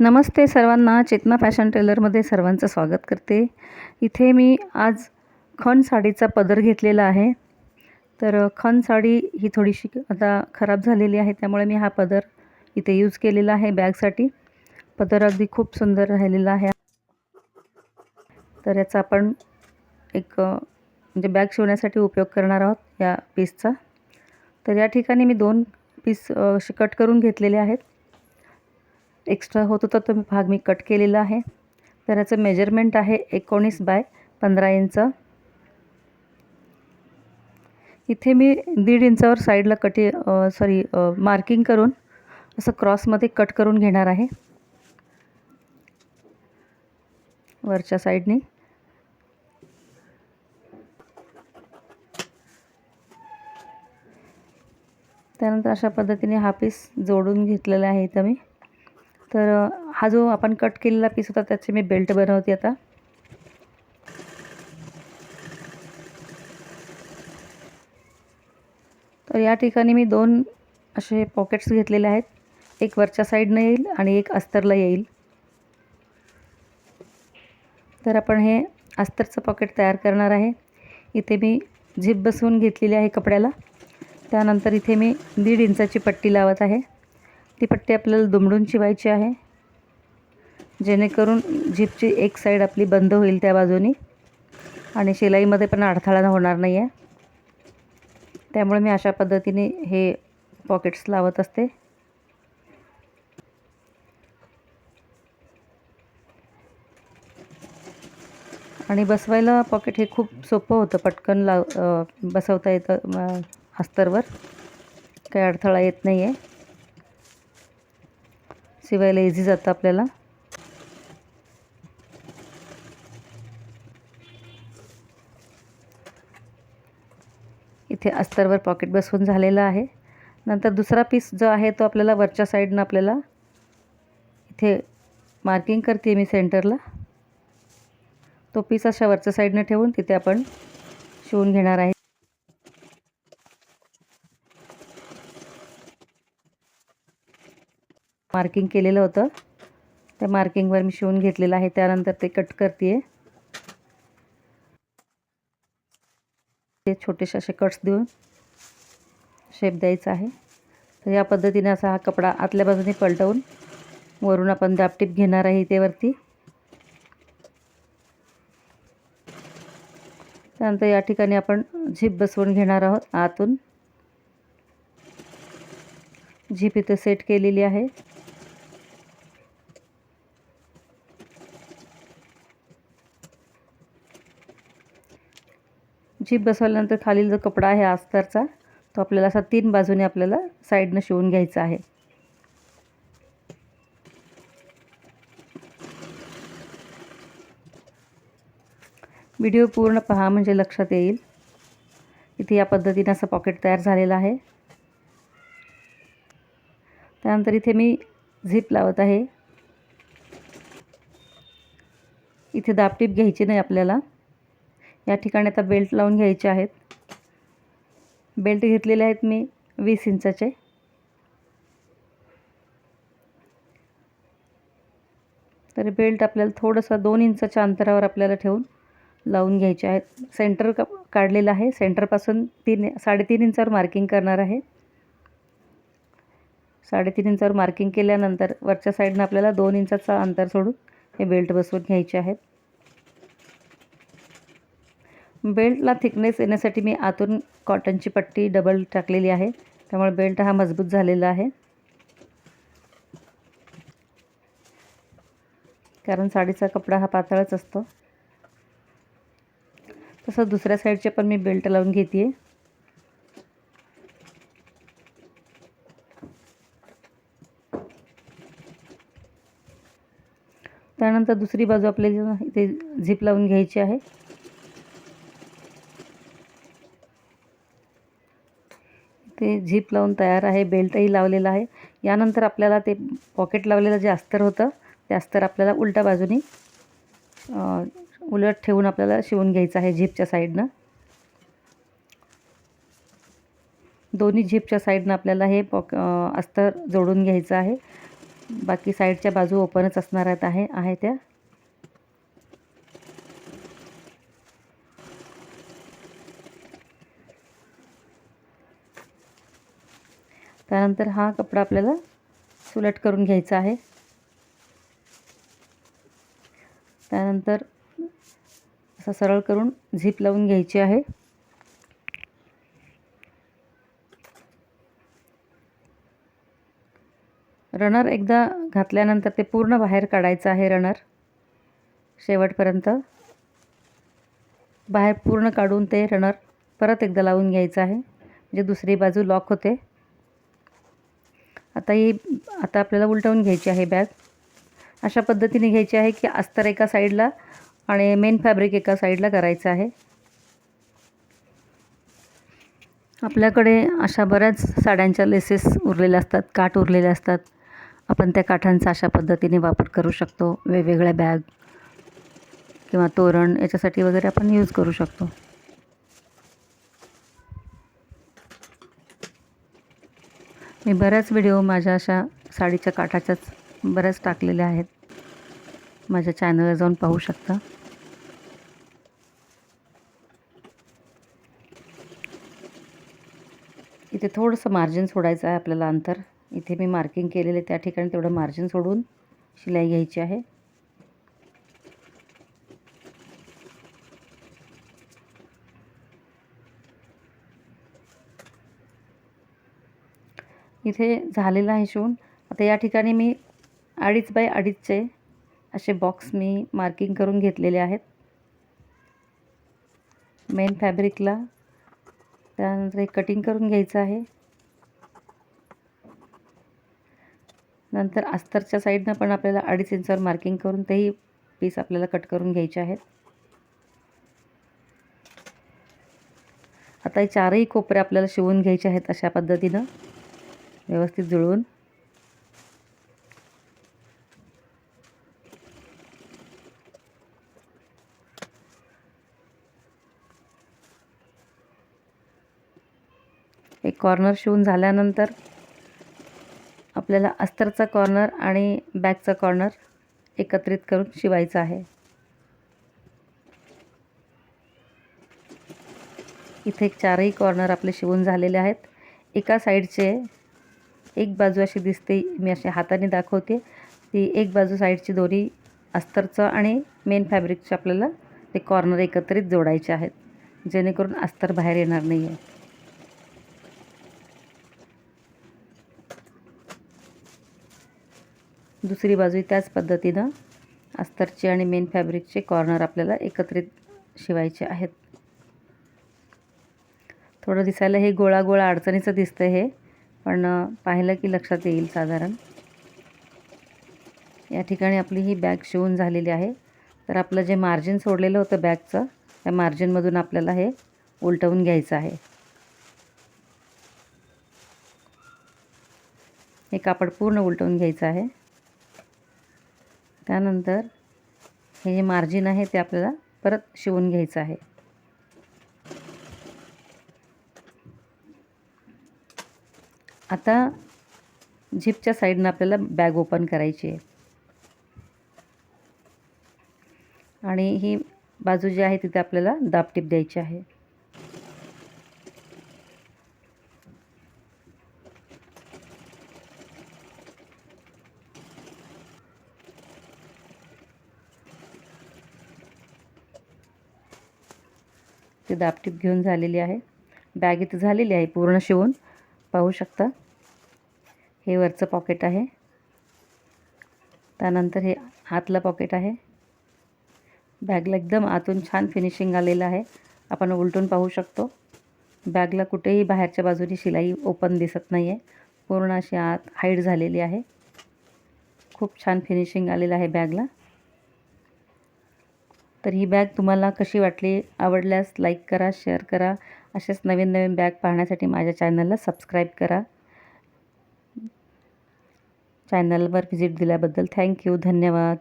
नमस्ते सर्वांना चेतना फॅशन टेलरमध्ये सर्वांचं स्वागत करते. इथे मी आज खण साडीचा पदर घेतलेला आहे. तर खण साडी ही थोडीशी आता खराब झालेली आहे त्यामुळे मी हा पदर इथे यूज केलेला आहे बॅगसाठी. पदर अगदी खूप सुंदर राहिलेला आहे. तर याचा आपण एक म्हणजे बॅग शिवण्यासाठी उपयोग करणार आहोत या पीसचा तर या ठिकाणी मी दोन पीस कट करून घेतलेले आहेत. एक्स्ट्रा होत होता तो भाग मी कट केलेला आहे. तर याचं मेजरमेंट आहे एकोणीस बाय पंधरा इंच इथे मी दीड इंचावर साईडला कटी सॉरी मार्किंग करून असं क्रॉसमध्ये कट करून घेणार आहे. वरच्या साईडने त्यानंतर अशा पद्धतीने हा पीस जोडून घेतलेला आहे इथं मी. तर हा जो आपण कट केलेला पीस होता त्याचे मी बेल्ट बनवते आता. तर या ठिकाणी मी दोन असे पॉकेट्स घेतलेले आहेत. एक वरच्या साईडनं येईल आणि एक अस्तरला येईल. तर आपण हे अस्तरचं पॉकेट तयार करणार आहे. इथे मी झिप बसवून घेतलेली आहे कपड्याला. त्यानंतर इथे मी दीड इंचाची पट्टी लावत आहे. ती पट्टी आपल्याला दुमडून शिवायची आहे. जेणेकरून झिपची एक साईड आपली बंद होईल त्या बाजूनी. आणि शिलाईमध्ये पण अडथळा होणार नाही आहे त्यामुळे मी अशा पद्धतीने हे पॉकेट्स लावत असते. आणि बसवायला पॉकेट हे खूप सोपं होतं. पटकन लाव बसवता येतं अस्तरवर. काही अडथळा येत नाही आहे शिवायला इझी जातं आपल्याला. इथे अस्तरवर पॉकेट बसवून झालेला आहे. नंतर दुसरा पीस जो आहे तो आपल्याला वरच्या साईडनं आपल्याला इथे मार्किंग करते मी सेंटरला तो पीस अशा वरच्या साईडनं ठेवून तिथे आपण शिवून घेणार आहे. मार्किंग केलेलं होतं. त्या मार्किंगवर मी शिवून घेतलेलं आहे. त्यानंतर ते कट करते ते छोटेसे असे कट्स देऊन शेप द्यायचा आहे. तर या पद्धतीने असा हा कपडा आतल्या बाजूने पलटवून वरून आपण दापटीप घेणार आहे इथेवरती. त्यानंतर या ठिकाणी आपण झीप बसवून घेणार आहोत. आतून झीप इथं सेट केलेली आहे. जीप बसवल्यानंतर खालील जो कपडा आहे आस्तरचा तो आपल्याला असा तीन बाजूने आपल्याला साईडनं शिवून घ्यायचा आहे. व्हिडिओ पूर्ण पहा म्हणजे लक्षात येईल. इथे या पद्धतीने असं पॉकेट तयार झालेलं आहे. त्यानंतर इथे मी झिप लावत आहे. इथे दापटीप घ्यायची नाही आपल्याला. या ठिकाणी आता बेल्ट लावून घ्यायचे आहेत. बेल्ट घेतलेले आहेत मी वीस इंचाचे. तर बेल्ट आपल्याला थोडंसं दोन इंचाच्या अंतरावर आपल्याला ठेवून लावून घ्यायचे आहेत. सेंटर का काढलेलं आहे. सेंटरपासून तीन साडेतीन इंचावर मार्किंग करणार आहे. साडेतीन इंचावर मार्किंग केल्यानंतर वरच्या साईडनं आपल्याला दोन इंचाचा अंतर सोडून हे बेल्ट बसवून घ्यायचे आहेत. बेल्टला थिकनेस येण्यासाठी मी आतून कॉटनची पट्टी डबल टाकलेली आहे. त्यामुळे बेल्ट हा मजबूत झालेला आहे. कारण साडीचा कपडा हा पातळच असतो. तसं दुसऱ्या साईडचे पण मी बेल्ट लावून घेते त्यानंतर दुसरी बाजू आपल्याला इथे झिप लावून घ्यायची आहे. ते झीप लावून तयार आहे बेल्टही लावलेला आहे. यानंतर आपल्याला ते पॉकेट लावलेलं जे अस्तर होतं ते अस्तर आपल्याला उलट्या बाजूने उलट ठेवून आपल्याला शिवून घ्यायचं आहे झीपच्या साईडनं. दोन्ही झिपच्या साईडनं आपल्याला हे पॉक अस्तर जोडून घ्यायचं आहे. बाकी साईडच्या बाजू ओपनच असणार आहेत आहे आहे त्या. त्यानंतर हा कपडा आपल्याला सुलट करून घ्यायचा आहे. त्यानंतर असा सरळ करून झीप लावून घ्यायची आहे. रनर एकदा घातल्यानंतर ते पूर्ण बाहेर काढायचं आहे रनर. शेवटपर्यंत बाहेर पूर्ण काढून ते रनर परत एकदा लावून घ्यायचं आहे. म्हणजे दुसरी बाजू लॉक होते. आता ही आता आपल्याला उलटवून घ्यायची आहे बॅग. अशा पद्धतीने घ्यायची आहे की अस्तर एका साईडला आणि मेन फॅब्रिक एका साईडला करायचं आहे. आपल्याकडे अशा बऱ्याच साड्यांच्या लेसेस उरलेल्या असतात काठ उरलेले असतात. आपण त्या काठांचा अशा पद्धतीने वापर करू शकतो वेगवेगळ्या बॅग किंवा तोरण याच्यासाठी वगैरे आपण यूज करू शकतो. मी बऱ्याच व्हिडिओ माझ्या अशा साडीच्या काठाच्याच बऱ्याच टाकलेल्या आहेत. माझ्या चॅनलला जाऊन पाहू शकता. इथे थोडंसं मार्जिन सोडायचं आहे आपल्याला अंतर. इथे मी मार्किंग केलेले त्या ठिकाणी तेवढं मार्जिन सोडून शिलाई घ्यायची आहे. इथे झालेलं आहे शिवून आता या ठिकाणी मी अडीच बाय अडीचचे असे बॉक्स मी मार्किंग करून घेतलेले आहेत. मेन फॅब्रिकला त्यानंतर एक कटिंग करून घ्यायचं आहे. नंतर अस्तरच्या साईडनं पण आपल्याला अडीच इंचावर मार्किंग करून तेही पीस आपल्याला कट करून घ्यायचे आहेत. आता हे चारही कोपरे आपल्याला शिवून घ्यायचे आहेत अशा पद्धतीनं. व्यवस्थित जुळवून. एक कॉर्नर शिवून झाल्यानंतर आपल्याला अस्तरचा कॉर्नर आणि बॅकचा कॉर्नर एकत्रित करून शिवायचा आहे. इथे चारही कॉर्नर आपले शिवून झालेले आहेत. एका साईडचे एक बाजू अशी दिसते मी अशी हाताने दाखवते. ती एक बाजू साईडची दोरी अस्तरचं आणि मेन फॅब्रिकचे आपल्याला ते कॉर्नर एकत्रित जोडायचे आहेत. जेणेकरून अस्तर बाहेर येणार नाही आहे दुसरी बाजू त्याच पद्धतीनं अस्तरचे आणि मेन फॅब्रिकचे कॉर्नर आपल्याला एकत्रित शिवायचे आहेत. थोडं दिसायला हे गोळा गोळा अडचणीचं दिसतं हे. पण पाहिलं की लक्षात येईल साधारण. या ठिकाणी आपली ही बॅग शिवून झालेली आहे. तर आपलं जे मार्जिन सोडलेलं होतं बॅगचं त्या मार्जिनमधून आपल्याला हे उलटवून घ्यायचं आहे. हे कापड पूर्ण उलटवून घ्यायचं आहे. त्यानंतर हे जे मार्जिन आहे ते आपल्याला परत शिवून घ्यायचं आहे. आता झिपच्या साईडनं आपल्याला बॅग ओपन करायची आहे. आणि ही बाजू जी आहे तिथे आपल्याला दाबटीप द्यायची आहे. ते दाबटीप घेऊन झालेली आहे. बॅग इथं झालेली आहे पूर्ण शिवून. पाहू शकता. हे वरचं पॉकेट आहे. त्यानंतर हे आतलं पॉकेट आहे. बॅगला एकदम आतून छान फिनिशिंग आलेलं आहे. आपण उलटून पाहू शकतो. बॅगला कुठेही बाहेरच्या बाजूनी शिलाई ओपन दिसत नाही आहे पूर्ण अशी आत हाईड झालेली आहे. खूप छान फिनिशिंग आलेलं आहे बॅगला तर ही बॅग तुम्हाला कशी वाटली आवडल्यास लाईक करा शेअर करा. असेच नवीन नवीन बॅग पाहण्यासाठी माझ्या चॅनलला सबस्क्राईब करा. चॅनलवर व्हिजिट दिल्याबद्दल थँक्यू धन्यवाद.